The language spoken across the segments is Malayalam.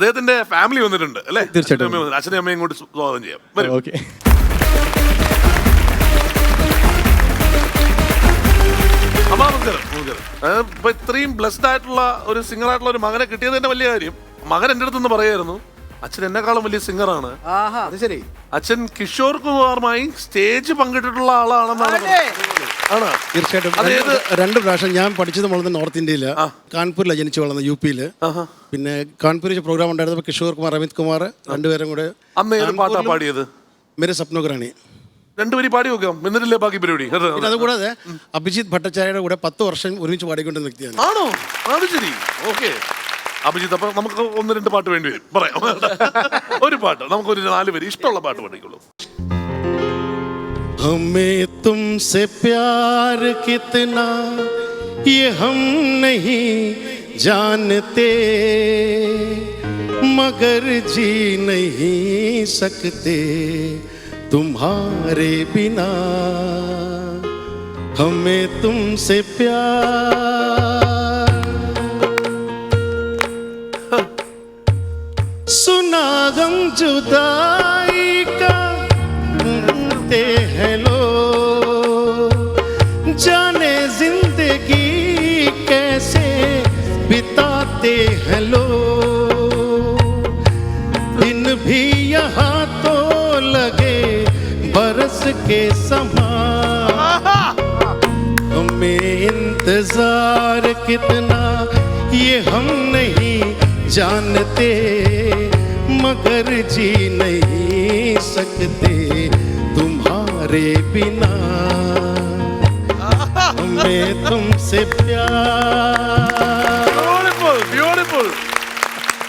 അദ്ദേഹത്തിന്റെ ഫാമിലി വന്നിട്ടുണ്ട് അല്ലേ? തീർച്ചയായിട്ടും. അച്ഛനും അമ്മയും കൂടി സ്വാഗതം ചെയ്യാം. വരൂ. ഓക്കെ. അമ്മ നമസ്കാരം നമസ്കാരം അതായത് ഇപ്പൊ ഇത്രയും ബ്ലെസ്ഡ് ആയിട്ടുള്ള ഒരു സിംഗർ ആയിട്ടുള്ള ഒരു മകനെ കിട്ടിയത് തന്നെ വലിയ കാര്യം. മകൻ എന്റെ അടുത്ത് പറയായിരുന്നു അച്ഛൻ എന്നെക്കാളും വലിയ സിംഗറാണ് ആഹാ. അത് ശരി. അച്ഛൻ കിഷോർ കുമാറുമായി സ്റ്റേജ് പങ്കിട്ടിട്ടുള്ള ആളാണെന്നാണ് തീർച്ചയായിട്ടും. അതേത് രണ്ട് പ്രാവശ്യം ഞാൻ പഠിച്ചത് വളർന്നത് നോർത്ത് ഇന്ത്യയിൽ. കാൺപൂരിലാണ് ജനിച്ചു വളർന്ന യു പിയിൽ പിന്നെ കാൺപൂരിൽ പ്രോഗ്രാം ഉണ്ടായിരുന്നപ്പോൾ കിഷോർ കുമാർ അമിത് കുമാർ രണ്ടുപേരും കൂടെ അന്ന് ഏത് പാട്ടാ പാടിയത്? മേരെ സ്വപ്നഗ്രാണി. രണ്ടുപേരും പാടി നോക്കാം എന്നിട്ടില്ലേ ബാക്കി പരിപാടി? അതെ, അതുകൂടാതെ അഭിജിത്ത് ഭട്ടാചാര്യയുടെ കൂടെ പത്ത് വർഷം ഒരുമിച്ച് പാടിക്കൊണ്ടിരുന്ന വ്യക്തിയാണ്. ആണോ? അത് ശരി. ഓക്കെ. അഭിജിത്ത് അപ്പൊ നമുക്ക് ഒന്ന് രണ്ട് പാട്ട് വേണ്ടി വരും. പറയാം. ഒരു പാട്ട് നമുക്കൊരു നാല് പേര് ഇഷ്ടമുള്ള പാട്ട് പാടിക്കുള്ളൂ हमें तुमसे प्यार कितना, ये हम नहीं जानते। मगर जी नहीं सकते तुम्हारे बिना। हमें तुमसे प्यार। सुना गम जुदाई जाने ज़िंदगी कैसे बिताते हैं लोग। दिन भी यहाँ तो लगे बरस के समान हमें इंतज़ार कितना ये हम नहीं जानते। मगर जी नहीं सकते तुम्हारे बिना। हमें तुमसे प्यार ബ്യൂട്ടിഫുൾ ബ്യൂട്ടിഫുൾ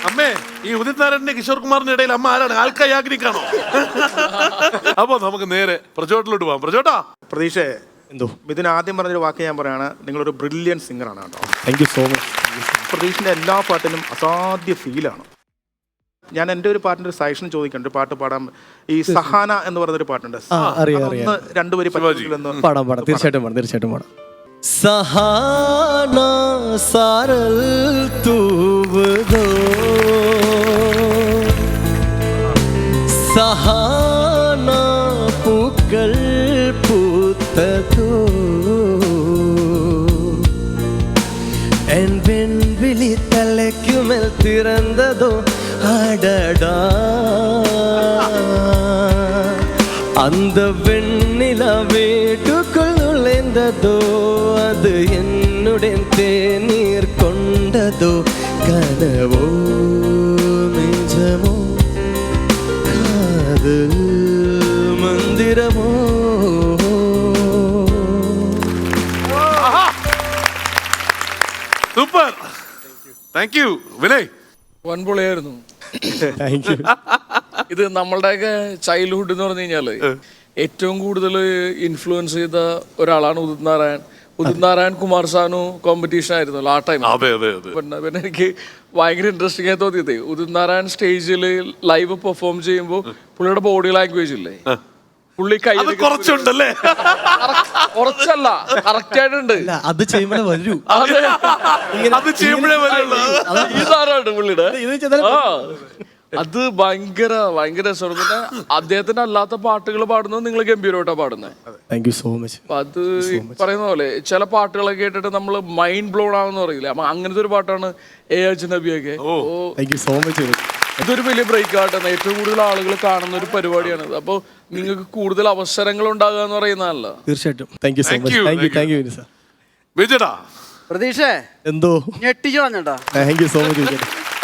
അമ്മേ ഈ ഉദിത് നാരായണന്റെ കിഷോർ കുമാറിന്റെ ഇടയിൽ അമ്മ ആരാണ് ആൾക്കായി ആഗ്രഹിക്കാണോ അപ്പൊ നമുക്ക് നേരെ പ്രചോട്ടിലോട്ട് പോവാം പ്രചോട്ടാ പ്രതീക്ഷേ എന്തോ ഇതിന് ആദ്യം പറഞ്ഞൊരു വാക്ക് ഞാൻ പറയാണ് നിങ്ങളൊരു ബ്രില്യൻ സിംഗറാണ് കേട്ടോ താങ്ക് യു സോ മച്ച് പ്രതീഷിന്റെ എല്ലാ പാട്ടിനും അസാധ്യ ഫീലാണ് ഞാൻ എന്റെ ഒരു പാട്ടിന്റെ ഒരു സജഷൻ ചോദിക്കുന്നുണ്ട് ഒരു പാട്ട് പാടാൻ. ഈ സഹാന എന്ന് പറഞ്ഞൊരു പാട്ടുണ്ട്. അതൊന്ന് രണ്ടുപേര് പറ്റുമെന്ന് പാടാം പാടാം. തീർച്ചയായിട്ടും പാടാം തീർച്ചയായിട്ടും പാടാം. സഹാന സാരൽ തൂവതോ? സഹാന പൂക്കൾ പൂത്തതോ? അടടാ அந்த வெண்ணில வீட்டுக்குள் நுழைந்ததோ அது என்னுடைய தேநீர் கொண்டதோ கனவோ நெஞ்சமோ காதல் மந்திரமோ സൂപ്പർ താങ്ക് യു വിനയ് വൻപൊളിയായിരുന്നു താങ്ക് യു ഇത് നമ്മളുടെയൊക്കെ ചൈൽഡ്ഹുഡ് എന്ന് പറഞ്ഞു കഴിഞ്ഞാൽ ഏറ്റവും കൂടുതൽ ഇൻഫ്ലുവൻസ് ചെയ്ത ഒരാളാണ് ഉദിത് നാരായൺ ഉദിത് നാരായൺ കുമാർ സാനു കോമ്പറ്റീഷൻ ആയിരുന്നല്ലോ ആ ടൈം അതെ അതെ അതെ. പിന്നെ പിന്നെ എനിക്ക് ഭയങ്കര ഇൻട്രസ്റ്റിംഗ് ആയി തോന്നിയത്. ഉദിത് നാരായൺ സ്റ്റേജിൽ ലൈവ് പെർഫോം ചെയ്യുമ്പോൾ പുള്ളിയുടെ ബോഡി ലാംഗ്വേജ് ഇല്ലേ? പുള്ളി കൈ അത് കുറച്ചുണ്ടല്ലേ? കുറച്ചല്ല കറക്റ്റ് ആയിട്ടുണ്ട്. അല്ല അത് ചെയ്യുമ്പോഴേ വരൂ. അതെ. അത് ചെയ്യുമ്പോഴേ വരുള്ളൂ ഇതാരാണ് പുള്ളിയുടെ? ഇത് ചെയ്താൽ ആ. അത് ഭയങ്കര ഭയങ്കര രസമാണ് പിന്നെ അദ്ദേഹത്തിന്റെ അല്ലാത്ത പാട്ടുകൾ പാടുന്നത് നിങ്ങൾ ഗംഭീരമായിട്ടാ പാടുന്നത്. താങ്ക് യു സോ മച്ച് അത് പറയുന്ന പോലെ ചില പാട്ടുകളൊക്കെ കേട്ടിട്ട് നമ്മൾ മൈൻഡ് ബ്ലോൺ ആവുന്ന പറയില്ല? അപ്പൊ അങ്ങനത്തെ ഒരു പാട്ടാണ് എ എച്ച് നബിയൊക്കെ ഓ. താങ്ക് യു സോ മച്ച് ഇതൊരു വലിയ ബ്രേക്ക് ആട്ടാണ് ഏറ്റവും കൂടുതൽ ആളുകൾ കാണുന്ന ഒരു പരിപാടിയാണ് അപ്പോൾ നിങ്ങൾക്ക് കൂടുതൽ അവസരങ്ങൾ ഉണ്ടാകുക എന്ന് പറയുന്നതല്ല. തീർച്ചയായിട്ടും. Thank you so much you, thank you thank thank you sir വിജയടാ പ്രതീക്ഷേ? എന്തോ? ഞെട്ടിച്ചു പറഞ്ഞേട്ടാ thank you so much Vijay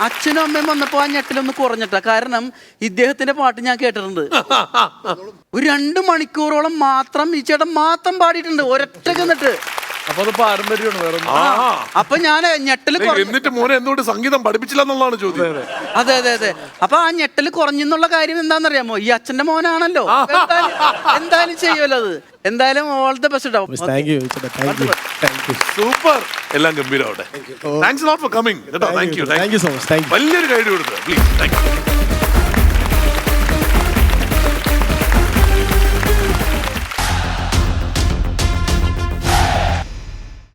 അച്ഛനും അമ്മയും വന്നപ്പോ ആ ഞെട്ടിലൊന്ന് കുറഞ്ഞിട്ട. കാരണം ഇദ്ദേഹത്തിന്റെ പാട്ട് ഞാൻ കേട്ടിട്ടുണ്ട്. ഒരു രണ്ട് മണിക്കൂറോളം മാത്രം ഈ ചേട്ടൻ മാത്രം പാടിയിട്ടുണ്ട്. ഒരൊറ്റക്ക് നിന്നിട്ട് അപ്പൊ അത് പാരമ്പര്യമാണ് വേറെ ഒന്നും. അപ്പൊ ഞാൻ ഞെട്ടൽ എന്നിട്ട് മോനെ എന്തുകൊണ്ട് സംഗീതം പഠിപ്പിച്ചില്ല എന്നുള്ളതാണ് ചോദ്യം. അതെ അതെ. അതെ അപ്പൊ ആ ഞെട്ടൽ കുറഞ്ഞെന്നുള്ള കാര്യം എന്താണെന്നറിയാമോ? ഈ അച്ഛന്റെ മോനാണല്ലോ. എന്തായാലും എന്തായാലും ചെയ്യുമല്ലോ അത്. എന്തായാലും ഓൾ ദ ബെസ്റ്റ് ഉണ്ടാവും thank you thank you thank you super എല്ലാം ഗംഭീരമാവട്ടെ താങ്ക്സ് നോട്ട് ഫോർ കമ്മിങ് കേട്ടോ. Thank you thank you so much വലിയൊരു കൈഡ് കൊടുത്തു പ്ലീസ് താങ്ക് യു